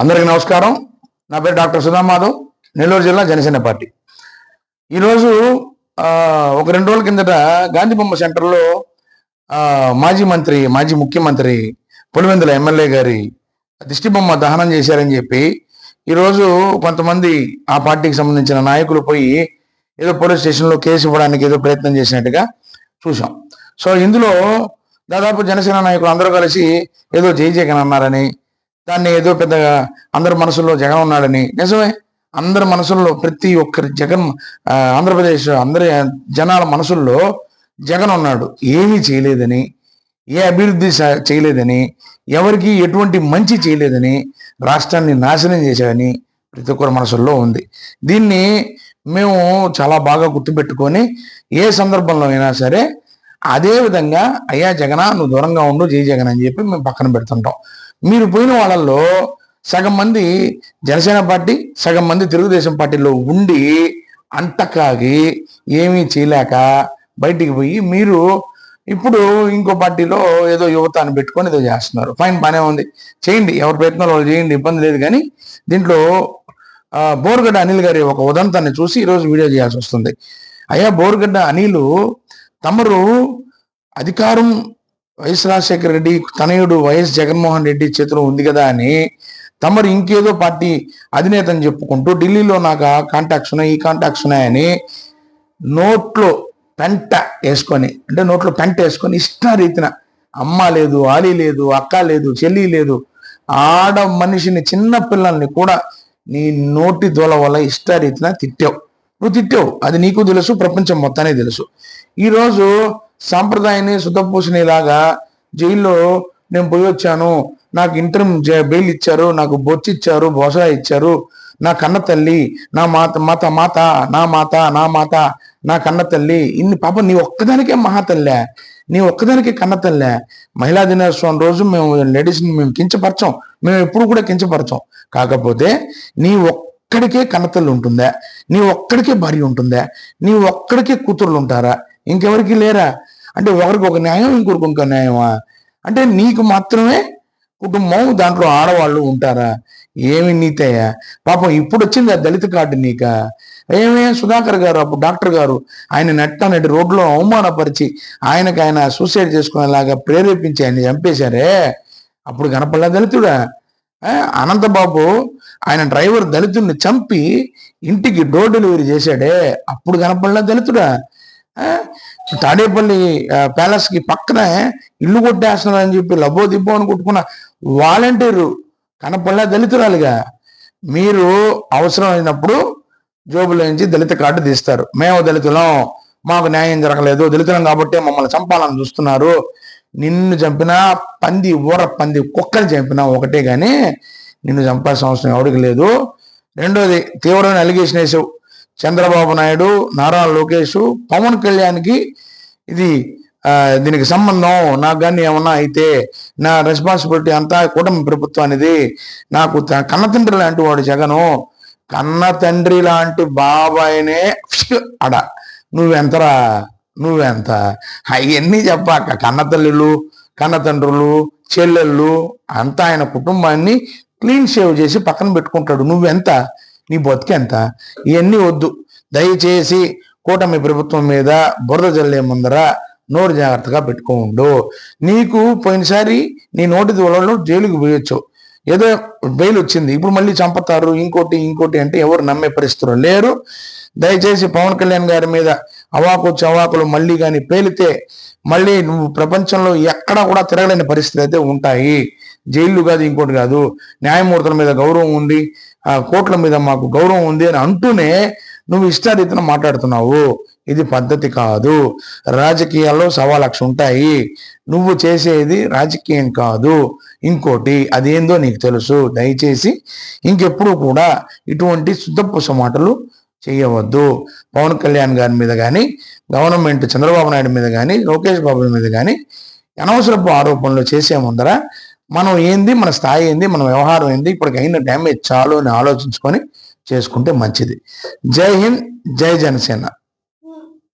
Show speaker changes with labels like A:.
A: అందరికీ నమస్కారం. నా పేరు డాక్టర్ సుధామాధవ్ నెల్లూరు జిల్లా జనసేన పార్టీ. ఈరోజు ఒక రెండు రోజుల కిందట గాంధీ బొమ్మ సెంటర్లో మాజీ మంత్రి మాజీ ముఖ్యమంత్రి పులివెందుల ఎమ్మెల్యే గారి దిష్టి బొమ్మ దహనం చేశారని చెప్పి ఈరోజు కొంతమంది ఆ పార్టీకి సంబంధించిన నాయకులు పోయి ఏదో పోలీస్ స్టేషన్లో కేసు ఇవ్వడానికి ఏదో ప్రయత్నం చేసినట్టుగా చూసాం సో ఇందులో దాదాపు జనసేన నాయకులు అందరూ కలిసి ఏదో జై జగన్ అన్నారని దాన్ని ఏదో పెద్దగా అందరి మనసుల్లో జగన్ ఉన్నాడని. నిజమే. అందరి మనసుల్లో ప్రతి ఒక్కరి జగన్ ఆంధ్రప్రదేశ్ అందరి జనాల మనసుల్లో జగన్ ఉన్నాడు. ఏమీ చేయలేదని ఏ అభివృద్ధి చేయలేదని ఎవరికి ఎటువంటి మంచి చేయలేదని రాష్ట్రాన్ని నాశనం చేశాడని ప్రతి ఒక్కరి మనసుల్లో ఉంది. దీన్ని మేము చాలా బాగా గుర్తుపెట్టుకొని ఏ సందర్భంలో అయినా సరే అదే విధంగా అయ్యా జగన నువ్వు దూరంగా ఉండు జై జగన్ అని చెప్పి మేము పక్కన పెడుతుంటాం. మీరు పోయిన వాళ్ళల్లో సగం మంది జనసేన పార్టీ సగం మంది తెలుగుదేశం పార్టీలో ఉండి అంటకాగి ఏమీ చేయలేక బయటికి పోయి మీరు ఇప్పుడు ఇంకో పార్టీలో ఏదో యువతాన్ని పెట్టుకొని ఏదో చేస్తున్నారు. ఫైన్ బాగానే ఉంది. చేయండి ఎవరి ప్రయత్నాలు వాళ్ళు చేయండి ఇబ్బంది లేదు కానీ దీంట్లో బోరుగడ్డ అనిల్ గారి ఒక ఉదంతాన్ని చూసి ఈరోజు వీడియో చేయాల్సి వస్తుంది. అయ్యా బోరుగడ్డ అనిలు తమరు అధికారం వైఎస్ రాజశేఖర రెడ్డి తనయుడు వైఎస్ జగన్మోహన్ రెడ్డి చేతిలో ఉంది కదా అని తమరు ఇంకేదో పార్టీ అధినేతని చెప్పుకుంటూ ఢిల్లీలో నాకు ఆ కాంటాక్ట్స్ ఉన్నాయి ఈ కాంటాక్ట్స్ ఉన్నాయని నోట్లో పెంట వేసుకొని అంటే నోట్లో పెంట వేసుకొని ఇష్టారీతిన అమ్మ లేదు ఆలి లేదు అక్క లేదు చెల్లి లేదు ఆడ మనిషిని చిన్న పిల్లల్ని కూడా నీ నోటి దోల వల్ల ఇష్టారీతిన తిట్టావు. నువ్వు తిట్టావు. అది నీకు తెలుసు ప్రపంచం మొత్తానికి తెలుసు. ఈరోజు సాంప్రదాయాన్ని శుద్ధపూసినలాగా జైల్లో నేను పోయి వచ్చాను. నాకు ఇంటర్మ్ బెయిల్ ఇచ్చారు నాకు బొచ్చు ఇచ్చారు బోసా ఇచ్చారు. నా కన్న తల్లి నా మాత మాత మాత నా మాత నా మాత నా కన్న తల్లి ఇన్ని పాప నీ ఒక్కదానికే మహాతల్లే నీ ఒక్కదానికే కన్న తల్లే. మహిళా దినోత్సవం రోజు మేము లేడీస్ని మేము కించపరచం. మేము ఎప్పుడు కూడా కించపరచం. కాకపోతే నీ ఒక్కడికే కన్నతల్లి ఉంటుందా? నీ ఒక్కడికే భార్య ఉంటుందా? నీ ఒక్కడికే కూతుర్లు ఉంటారా? ఇంకెవరికి లేరా? అంటే ఒకరికి ఒక న్యాయం ఇంకొకరికి ఇంకో న్యాయమా? అంటే నీకు మాత్రమే కుటుంబం దాంట్లో ఆడవాళ్ళు ఉంటారా? ఏమి నీతయ్యా? పాపం ఇప్పుడు వచ్చింది ఆ దళిత కార్డు నీక? ఏమే? సుధాకర్ గారు అప్పుడు డాక్టర్ గారు ఆయన నెట్ట నటి రోడ్లో అవమానపరిచి ఆయనకు ఆయన సూసైడ్ చేసుకునేలాగా ప్రేరేపించి ఆయన చంపేశారే? అప్పుడు కనపడలే దళితుడా? అనంతబాబు ఆయన డ్రైవర్ దళితుడిని చంపి ఇంటికి డోర్ డెలివరీ చేశాడే. అప్పుడు కనపడలే దళితుడా? తాడేపల్లి ప్యాలెస్కి పక్కనే ఇల్లు కొట్టేస్తున్నారు అని చెప్పి లబో దిబ్బో అని కొట్టుకున్న వాలంటీరు కనపడలే దళితురాలుగా మీరు అవసరమైనప్పుడు జోబులో నుంచి దళిత కార్డు తీస్తారు. మేము దళితులం మాకు న్యాయం జరగలేదు దళితులం కాబట్టి మమ్మల్ని చంపాలని చూస్తున్నారు. నిన్ను చంపినా పంది ఊర పంది కుక్కని చంపినా ఒకటే కానీ నిన్ను చంపాల్సిన అవసరం ఎవరికి లేదు. రెండోది తీవ్రమైన అలిగేషన్ వేసావు. చంద్రబాబు నాయుడు నారా లోకేష్ పవన్ కళ్యాణ్కి ఇది దీనికి సంబంధం. నాకు కానీ ఏమన్నా అయితే నా రెస్పాన్సిబిలిటీ అంతా కుటుంబ ప్రభుత్వానిది నాకు త- కన్న తండ్రి లాంటి వాడు జగను. కన్న తండ్రి లాంటి బాబాయినే అడ నువ్వెంతరా నువ్వెంత? అవన్నీ చెప్పాక కన్న తల్లులు కన్న తండ్రులు చెల్లెళ్ళు అంతా ఆయన కుటుంబాన్ని క్లీన్ షేవ్ చేసి పక్కన పెట్టుకుంటాడు. నువ్వెంత? నీ బతికెంత? ఇవన్నీ వద్దు. దయచేసి కూటమి ప్రభుత్వం మీద బురద జల్లే ముందర నోరు జాగ్రత్తగా పెట్టుకోండు. నీకు పోయినసారి నీ నోటి దూలలో జైలుకి పోయొచ్చు. ఏదో బెయిల్ వచ్చింది. ఇప్పుడు మళ్ళీ చంపుతారు. ఇంకోటి ఇంకోటి అంటే ఎవరు నమ్మే పరిస్థితులు లేరు. దయచేసి పవన్ కళ్యాణ్ గారి మీద అవాకు చవాకులు మళ్ళీ కానీ పేలితే మళ్ళీ నువ్వు ప్రపంచంలో ఎక్కడా కూడా తిరగలేని పరిస్థితి అయితే ఉంటాయి. జైళ్ళు కాదు ఇంకోటి కాదు. న్యాయమూర్తుల మీద గౌరవం ఉంది. ఆ కోర్టుల మీద మాకు గౌరవం ఉంది అని అంటూనే నువ్వు ఇష్టారీతిన మాట్లాడుతున్నావు. ఇది పద్ధతి కాదు. రాజకీయాల్లో సవా లక్ష ఉంటాయి. నువ్వు చేసేది రాజకీయం కాదు. ఇంకోటి అదేందో నీకు తెలుసు. దయచేసి ఇంకెప్పుడు కూడా ఇటువంటి శుద్ధపూస మాటలు చేయవద్దు. పవన్ కళ్యాణ్ గారి మీద కానీ గవర్నమెంట్ చంద్రబాబు నాయుడు మీద కానీ లోకేష్ బాబు మీద కానీ అనవసరపు ఆరోపణలు చేసే ముందర మనం ఏంది మన స్థాయి ఏంది మన వ్యవహారం ఏంది ఇప్పటికి అయిన డ్యామేజ్ చాలు అని ఆలోచించుకొని చేసుకుంటే మంచిది. జై హింద్ జై జనసేన.